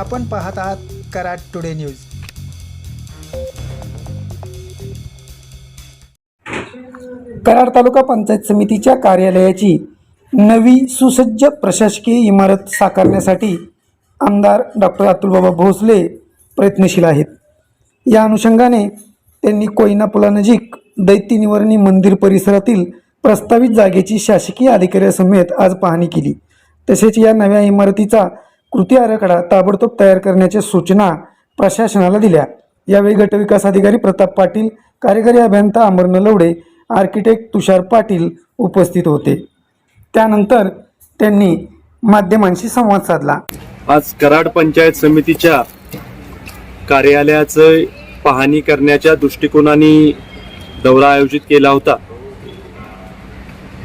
आपण पाहत आहात कराड टुडे न्यूज. कराड तालुका पंचायत समितीच्या कार्यालयाची नवी सुसज्ज प्रशासकीय इमारत साकारण्यासाठी आमदार डॉक्टर अतुलबाबा भोसले प्रयत्नशील आहेत. या अनुषंगाने त्यांनी कोयना पुलानजीक दैत्य निवारणी मंदिर परिसरातील प्रस्तावित जागेची शासकीय अधिकाऱ्यासमेत आज पाहणी केली. तसेच या नव्या इमारतीचा कृती आराखडा ताबडतोब तयार करण्याच्या सूचना प्रशासनाला दिल्या. यावेळी गटविकास अधिकारी प्रताप पाटील कार्यकारी अभियंता अमर नलवडे आर्किटेक्ट तुषार पाटील उपस्थित होते. त्यानंतर त्यांनी माध्यमांशी संवाद साधला. आज कराड पंचायत समितीच्या कार्यालयाचं पाहणी करण्याच्या दृष्टिकोनाने दौरा आयोजित केला होता.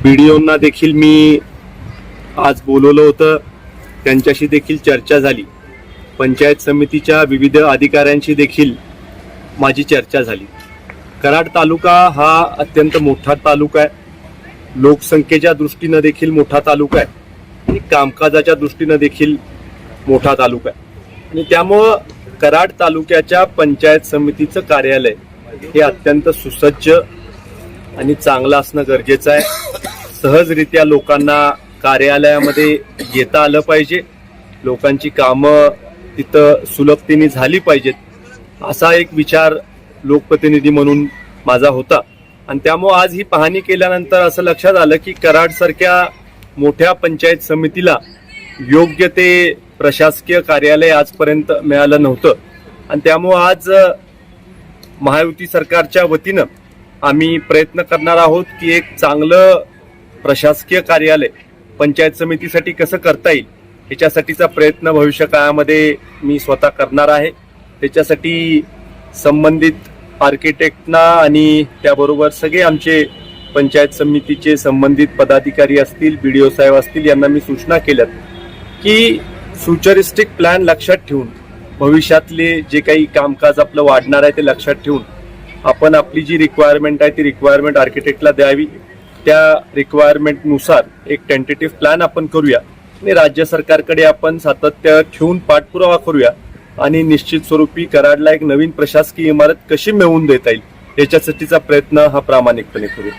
व्हिडिओंना देखील मी आज बोलवलं होतं. त्यांच्याशी देखील चर्चा झाली. पंचायत समितीच्या विविध अधिकाऱ्यांशी देखील माझी चर्चा झाली. कराड तालुका हा अत्यंत मोठा तालुका आहे. लोकसंख्येच्या दृष्टीनं देखील मोठा तालुका आहे. आणि कामकाजाच्या दृष्टीनं देखील मोठा तालुका आहे. आणि त्यामुळं कराड तालुक्याच्या पंचायत समितीचं कार्यालय हे अत्यंत सुसज्ज आणि चांगलं असणं गरजेचं आहे. सहजरित्या लोकांना कार्यालयामध्ये येता आलं पाहिजे. लोकांची कामं तिथं सुलभतेने झाली पाहिजेत. असा एक विचार लोकप्रतिनिधी म्हणून माझा होता. आणि त्यामुळं आज ही पाहणी केल्यानंतर असं लक्षात आलं की कराडसारख्या मोठ्या पंचायत समितीला योग्य ते प्रशासकीय कार्यालय आजपर्यंत मिळालं नव्हतं. आणि त्यामुळं आज महायुती सरकारच्या वतीनं आम्ही प्रयत्न करणार आहोत की एक चांगलं प्रशासकीय कार्यालय पंचायत समितीसाठी कसं करता येईल ह्याच्यासाठीचा प्रयत्न भविष्य काळामध्ये मी स्वतः करणार आहे. त्याच्यासाठी संबंधित आर्किटेक्टना आणि त्याबरोबर सगळे आमचे पंचायत समितीचे संबंधित पदाधिकारी असतील बी डी ओ साहेब असतील यांना मी सूचना केल्यात की फ्युचरिस्टिक प्लॅन लक्षात ठेवून भविष्यातले जे काही कामकाज आपलं वाढणार आहे ते लक्षात ठेवून आपण आपली जी रिक्वायरमेंट आहे ती रिक्वायरमेंट आर्किटेक्टला द्यावी. त्या रिक्वायरमेंटनुसार एक टेंटेटिव्ह प्लॅन आपण करूया. आणि राज्य सरकारकडे आपण सातत्य ठेवून पाठपुरावा करूया. आणि निश्चित स्वरूपी कराडला एक नवीन प्रशासकीय इमारत कशी मिळवून देता येईल याच्यासाठीचा प्रयत्न हा प्रामाणिकपणे करूया.